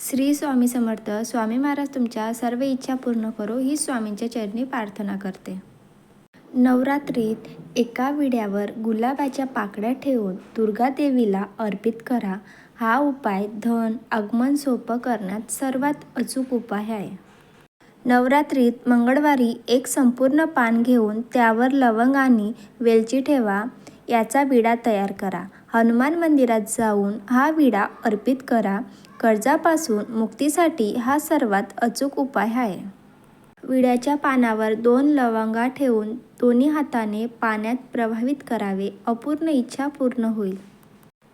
श्री स्वामी समर्थ स्वामी महाराज तुमच्या सर्व इच्छा पूर्ण करो ही स्वामींच्या चरणी प्रार्थना करते. नवरात्रीत एका विड्यावर गुलाबाच्या पाकळ्या ठेवून दुर्गादेवीला अर्पित करा. हा उपाय धन आगमन सोपं करण्यात सर्वात अचूक उपाय आहे. नवरात्रीत मंगळवारी एक संपूर्ण पान घेऊन त्यावर लवंग आणि वेलची ठेवा. याचा विडा तयार करा. हनुमान मंदिरात जाऊन हा विडा अर्पित करा. कर्जापासून मुक्तीसाठी हा सर्वात अचूक उपाय आहे. विड्याच्या पानावर दोन लवंगा ठेवून दोन्ही हाताने पाण्यात प्रभावित करावे. अपूर्ण इच्छा पूर्ण होईल.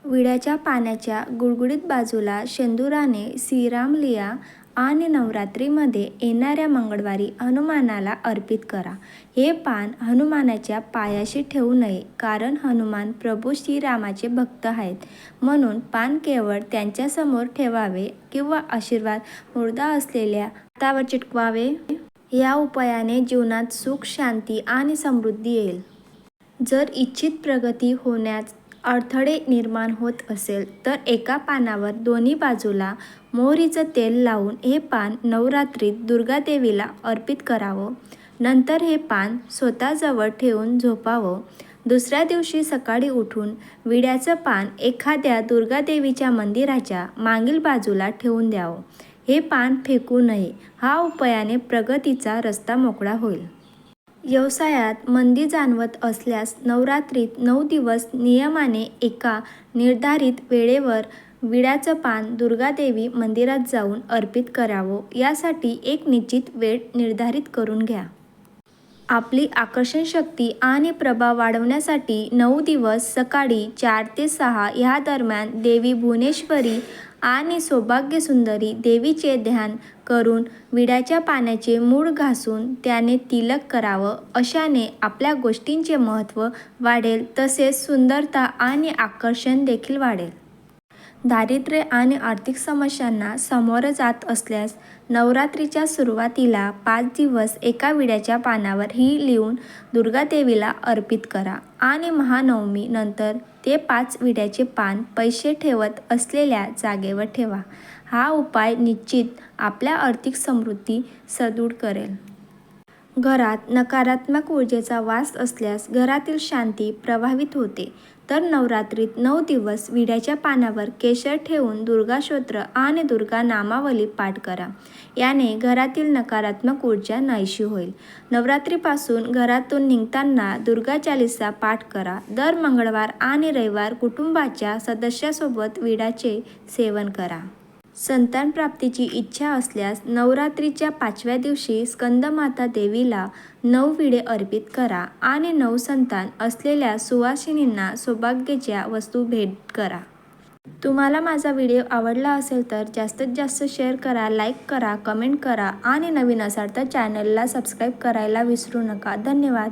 विड्याच्या पाण्याच्या गुळगुळीत बाजूला शेंदुराने श्रीराम लिया आणि नवरात्रीमध्ये येणाऱ्या मंगळवारी हनुमानाला अर्पित करा. हे पान हनुमानाच्या पायाशी ठेवू नये कारण हनुमान प्रभू श्रीरामाचे भक्त आहेत. म्हणून पान केवळ त्यांच्यासमोर ठेवावे किंवा आशीर्वाद मुर्दा असलेल्या हातावर चिटकवावे. या उपायाने जीवनात सुख शांती आणि समृद्धी येईल. जर इच्छित प्रगती होण्यास अडथळे निर्माण होत असेल तर एका पानावर दोन्ही बाजूला मोहरीचं तेल लावून हे पान नवरात्रीत दुर्गादेवीला अर्पित करावं. नंतर हे पान स्वतःजवळ ठेवून झोपावं. दुसऱ्या दिवशी सकाळी उठून विड्याचं पान एखाद्या दुर्गादेवीच्या मंदिराच्या मागील बाजूला ठेवून द्यावं. हे पान फेकू नये. हा उपायाने प्रगतीचा रस्ता मोकळा होईल. व्यवसायात मंदी जाणवत असल्यास नवरात्रीत नऊ दिवस नियमाने एका निर्धारित वेळेवर विड्याचं पान दुर्गादेवी मंदिरात जाऊन अर्पित करावं. यासाठी एक निश्चित वेळ निर्धारित करून घ्या. आपली आकर्षण शक्ती आणि प्रभाव वाढवण्यासाठी नऊ दिवस सकाळी चार ते सहा ह्या दरम्यान देवी भुवनेश्वरी आणि सौभाग्यसुंदरी देवीचे ध्यान करून विड्याच्या पाण्याचे मूळ घासून त्याने तिलक करावं. अशाने आपल्या गोष्टींचे महत्त्व वाढेल तसेच सुंदरता आणि आकर्षण देखील वाढेल. दारिद्र्य आणि आर्थिक समस्यांना सामोरं जात असल्यास नवरात्रीच्या सुरुवातीला पाच दिवस एका विड्याच्या पानावर ही लिहून दुर्गादेवीला अर्पित करा आणि महानवमी नंतर ते पाच विड्याचे पान पैसे ठेवत असलेल्या जागेवर ठेवा. हा उपाय निश्चित आपल्या आर्थिक समृद्धी सदृढ करेल. घरात नकारात्मक ऊर्जेचा वास असल्यास घरातील शांती प्रभावित होते. तर नवरात्रीत नऊ दिवस विड्याच्या पानावर केशर ठेवून दुर्गाशोत्र आणि दुर्गा नामावली पाठ करा. याने घरातील नकारात्मक ऊर्जा नाहीशी होईल. नवरात्रीपासून घरातून निघताना दुर्गा चालिसा पाठ करा. दर मंगळवार आणि रविवार कुटुंबाच्या सदस्यासोबत विड्याचे सेवन करा. संतान प्राप्तीची इच्छा असल्यास नवरात्रीच्या पाचव्या दिवशी स्कंदमाता देवीला नऊ विडे अर्पित करा आणि नऊ संतान असलेल्या सुवासिनींना सौभाग्याच्या वस्तू भेट करा. तुम्हाला माझा व्हिडिओ आवडला असेल तर जास्तीत जास्त शेअर करा लाईक करा कमेंट करा आणि नवीन असाल तर चॅनलला सबस्क्राईब करायला विसरू नका. धन्यवाद.